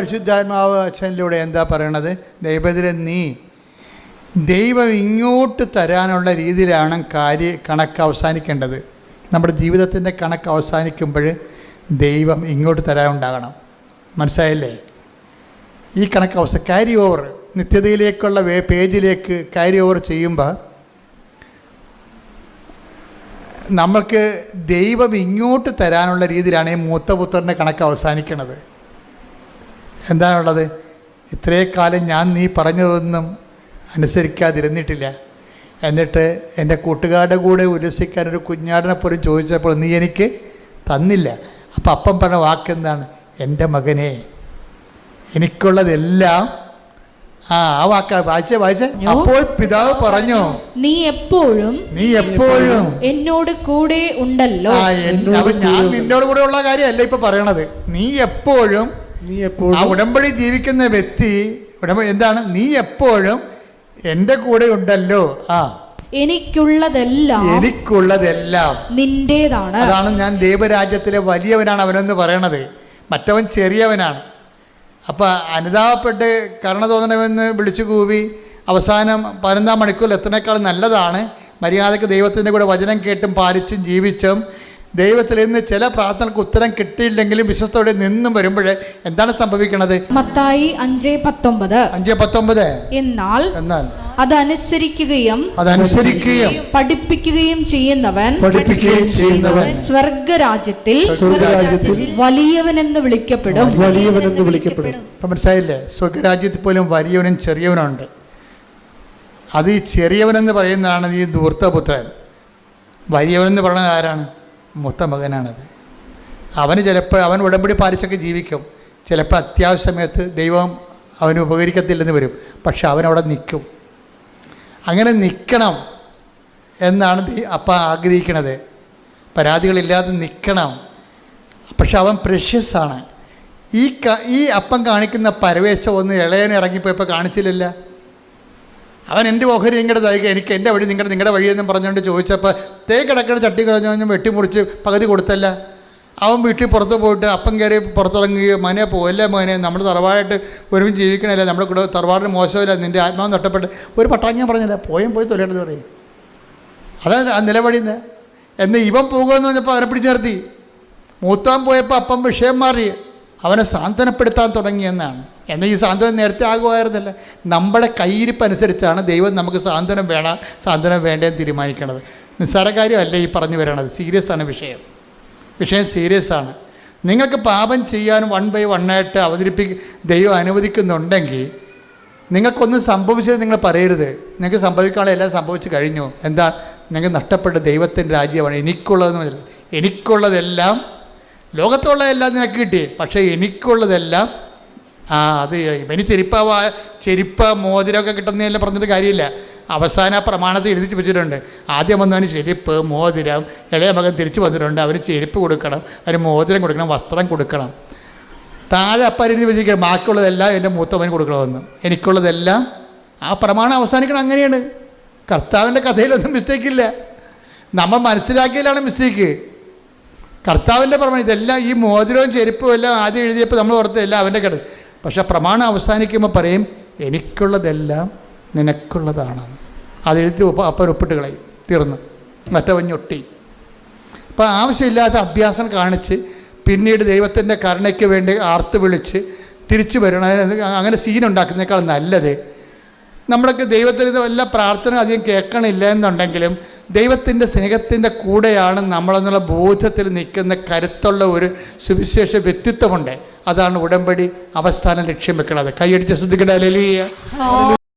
പരിശുദ്ധാത്മാവ് അച്ഛനിലൂടെ എന്താ പറയണത്? ദൈവത്തിലെ നീ ദൈവം ഇങ്ങോട്ട് തരാനുള്ള രീതിയിലാണ് കാര്യ കണക്ക് അവസാനിക്കേണ്ടത്. നമ്മുടെ ജീവിതത്തിന്റെ കണക്ക് അവസാനിക്കുമ്പോൾ ദൈവം ഇങ്ങോട്ട് തരാനുണ്ടാകണം. മനസ്സിലായല്ലേ? ഈ കണക്ക് അവസ്ഥ ക്യാരി ഓവർ നിത്യതയിലേക്കുള്ള വേ പേജിലേക്ക് ക്യാരി ഓവർ ചെയ്യുമ്പോൾ നമ്മൾക്ക് ദൈവം ഇങ്ങോട്ട് തരാനുള്ള രീതിയിലാണ് ഈ മൂത്ത പുത്രന്റെ കണക്ക് അവസാനിക്കുന്നത് എന്താണുള്ളത്? ഇത്രേ കാലം ഞാൻ നീ പറഞ്ഞതൊന്നും അനുസരിക്കാതിരുന്നിട്ടില്ല. എന്നിട്ട് എന്റെ കൂട്ടുകാരുടെ കൂടെ ഉല്ലസിക്കാൻ ഒരു കുഞ്ഞാടിനെ പോലും ചോദിച്ചപ്പോൾ നീ എനിക്ക് തന്നില്ല. അപ്പം അപ്പം പറഞ്ഞ വാക്കെന്താണ്? എന്റെ മകനെ. എനിക്കുള്ളതെല്ലാം ആ ആ വാക്ക. വായിച്ച വായിച്ച. അപ്പോൾ പിതാവ് പറഞ്ഞു നീ എപ്പോഴും നീ എപ്പോഴും എന്നോട് കൂടെ ഉണ്ടല്ലോ. അവൻ ഞാൻ നിന്നോട് കൂടെ ഉള്ള കാര്യമല്ല ഇപ്പൊ പറയണത്. നീ എപ്പോഴും നീ ആ എപ്പോഴും ഉടമ്പടി ജീവിക്കുന്ന വ്യക്തി ഉടമ്പടി എന്താണ്? നീ എപ്പോഴും എന്റെ കൂടെ ഉണ്ടല്ലോ. ആ. എനിക്കുള്ളതെല്ലാം എനിക്കുള്ളതെല്ലാം. നിന്റേതാണ്. അതാണ് ഞാൻ ദൈവരാജ്യത്തിലെ വലിയവനാണ് അവനെന്ന് പറയണത്. മറ്റവൻ ചെറിയവനാണ്. അപ്പം അനുതാപപ്പെട്ട് കരുണ തോന്നണമെന്ന് വിളിച്ചു കൂവി അവസാനം പതിനൊന്നാം മണിക്കൂറിൽ എത്തുന്നേക്കാൾ നല്ലതാണ്. മര്യാദയ്ക്ക് ദൈവത്തിന്റെ കൂടെ വചനം കേട്ടും പാലിച്ചും ജീവിച്ചും ദൈവത്തിൽ നിന്ന് ചില പ്രാർത്ഥനകൾക്ക് ഉത്തരം കിട്ടിയില്ലെങ്കിലും വിശ്വസ്തോടെ നിന്നും വരുമ്പോൾ എന്താണ് സംഭവിക്കുന്നത് മത്തായി അഞ്ചേ പത്തൊമ്പത്. അഞ്ച് പത്തൊമ്പത്. എന്നാൽ എന്നാൽ അതനുസരിക്കുകയും അതനുസരിക്കുകയും പഠിപ്പിക്കുകയും ചെയ്യുന്നവൻ പഠിപ്പിക്കുകയും ചെയ്യുന്നവൻ സ്വർഗരാജ്യത്തിൽ സ്വർഗരാജ്യത്തിൽ വലിയവനെന്ന് വിളിക്കപ്പെടും. വലിയവനെന്ന് വിളിക്കപ്പെടും. ഇപ്പം മനസ്സിലായില്ലേ? സ്വർഗരാജ്യത്തിൽ പോലും വലിയവനും ചെറിയവനുണ്ട് അത് ഈ ചെറിയവനെന്ന് പറയുന്നതാണ് ഈ ദൂർത്തപുത്രൻ വലിയവനെന്ന് പറയുന്നത് ആരാണ്? മൂത്ത മകനാണത് അവന് ചിലപ്പോൾ അവൻ ഉടമ്പടി പാലിച്ചൊക്കെ ജീവിക്കും. ചിലപ്പോൾ അത്യാവശ്യ സമയത്ത് ദൈവം അവന് ഉപകരിക്കത്തില്ലെന്ന് വരും. പക്ഷെ അവനവിടെ നിൽക്കും. അങ്ങനെ നിൽക്കണം എന്നാണ് അപ്പ ആഗ്രഹിക്കണത്. പരാതികളില്ലാതെ നിൽക്കണം. പക്ഷെ അവൻ പ്രഷ്യസാണ് ഈ ഈ അപ്പം കാണിക്കുന്ന പരവേശം ഒന്ന് ഇളയനെ ഇറങ്ങിപ്പോയപ്പോൾ കാണിച്ചില്ലല്ല? അവൻ എന്റെ ഓഹരി നിങ്ങളുടെ തയ്ക്കുക എനിക്ക് എന്റെ വഴി നിങ്ങളുടെ നിങ്ങളുടെ വഴിയെന്നും പറഞ്ഞുകൊണ്ട് ചോദിച്ചപ്പോൾ തേ കിടക്കുന്ന ചട്ടി കളഞ്ഞു വെട്ടിമുറിച്ച് പകുതി കൊടുത്തല്ല. അവൻ വീട്ടിൽ പുറത്ത് പോയിട്ട് അപ്പം കയറി പുറത്തിറങ്ങുകയോ മനെ പോകല്ലേ മോനെ നമ്മൾ തറവാടായിട്ട് ഒരുമിച്ച് ജീവിക്കണല്ലേ നമ്മുടെ കൂടെ തറവാടിന് മോശമില്ല നിന്റെ ആത്മാവ് നഷ്ടപ്പെട്ട്. ഒരു പട്ടാങ്ങ പറഞ്ഞില്ല പോയും പോയി തൊലയേണ്ടത് പറയും അതാണ് ആ നിലവഴിന്ന് എന്ന് ഇവൻ പോകുമെന്ന് പറഞ്ഞപ്പോൾ അവനെ പിടിച്ചു നിർത്തി. മൂത്താൻ പോയപ്പോൾ അപ്പം വിഷയം മാറി. അവനെ സാന്ത്വനപ്പെടുത്താൻ തുടങ്ങിയെന്നാണ് എന്നാൽ ഈ സാന്ത്വനം നേരത്തെ ആകുമായിരുന്നില്ല. നമ്മുടെ കയ്യിരിപ്പനുസരിച്ചാണ് ദൈവം നമുക്ക് സാന്ത്വനം വേണം സാന്ത്വനം വേണ്ടതെന്ന് തീരുമാനിക്കണത്. നിസ്സാര കാര്യമല്ല ഈ പറഞ്ഞു വരണത്? സീരിയസ് ആണ് വിഷയം. വിഷയം സീരിയസ് ആണ്. നിങ്ങൾക്ക് പാപം ചെയ്യാൻ വൺ ബൈ വണ്ണായിട്ട് അവതരിപ്പി ദൈവം അനുവദിക്കുന്നുണ്ടെങ്കിൽ നിങ്ങൾക്കൊന്നും സംഭവിച്ചത് നിങ്ങൾ പറയരുത്. നിങ്ങൾക്ക് സംഭവിക്കാനുള്ള എല്ലാം സംഭവിച്ചു കഴിഞ്ഞു. എന്താ? നിങ്ങൾക്ക് നഷ്ടപ്പെട്ട ദൈവത്തിന്റെ രാജ്യമാണ് എനിക്കുള്ളതെന്ന് പറഞ്ഞില്ല എനിക്കുള്ളതെല്ലാം ലോകത്തുള്ളതെല്ലാം നിനക്ക് കിട്ടി. പക്ഷേ എനിക്കുള്ളതെല്ലാം ആ അത് ഇവന് ചെരുപ്പ ചെരുപ്പ മോതിരമൊക്കെ കിട്ടുന്നതെല്ലാം പറഞ്ഞിട്ട് കാര്യമില്ല. അവസാന പ്രമാണത്തിൽ എഴുതി വെച്ചിട്ടുണ്ട്. ആദ്യം വന്നവന് ചെരുപ്പ് മോതിരം ഇളയ മകൻ തിരിച്ചു വന്നിട്ടുണ്ട്. അവന് ചെരുപ്പ് കൊടുക്കണം അവന് മോതിരം കൊടുക്കണം വസ്ത്രം കൊടുക്കണം. താഴെ അപ്പം എഴുതി വെച്ചിരിക്കണം ബാക്കിയുള്ളതെല്ലാം എന്റെ മൂത്തവന് കൊടുക്കണമെന്ന്. എനിക്കുള്ളതെല്ലാം ആ പ്രമാണം അവസാനിക്കണം അങ്ങനെയാണ്. കർത്താവിന്റെ കഥയിലൊന്നും മിസ്റ്റേക്കില്ല നമ്മൾ മനസ്സിലാക്കിയതിലാണ് മിസ്റ്റേക്ക് കർത്താവിന്റെ പ്രമാണം ഇതെല്ലാം ഈ മോതിരവും ചെരുപ്പും എല്ലാം ആദ്യം എഴുതിയപ്പോൾ നമ്മൾ ഓർത്തെല്ലാം അവന്റെ കിട പക്ഷെ പ്രമാണം അവസാനിക്കുമ്പോൾ പറയും എനിക്കുള്ളതെല്ലാം നിനക്കുള്ളതാണ്. അതെഴുതി അപ്പം ഒപ്പിട്ട് കളയും തീർന്നു മറ്റവൻ ഞൊട്ടി അപ്പോൾ ആവശ്യമില്ലാത്ത അഭ്യാസം കാണിച്ച് പിന്നീട് ദൈവത്തിന്റെ കരുണയ്ക്ക് വേണ്ടി ആർത്ത് വിളിച്ച് തിരിച്ചു വരണം അങ്ങനെ സീൻ നല്ലത്. നമ്മളൊക്കെ ദൈവത്തിന് വല്ല പ്രാർത്ഥന അധികം കേൾക്കണില്ല എന്നുണ്ടെങ്കിലും ദൈവത്തിന്റെ സ്നേഹത്തിന്റെ കൂടെയാണ് നമ്മളെന്നുള്ള ബോധ്യത്തിൽ നിൽക്കുന്ന കരുത്തുള്ള ഒരു സുവിശേഷ വ്യക്തിത്വമുണ്ട്. അതാണ് ഉടമ്പടി അവസ്ഥാനം ലക്ഷ്യം വെക്കുന്നത്. കൈയടിച്ച് ശ്രദ്ധിക്കേണ്ട ലലിയ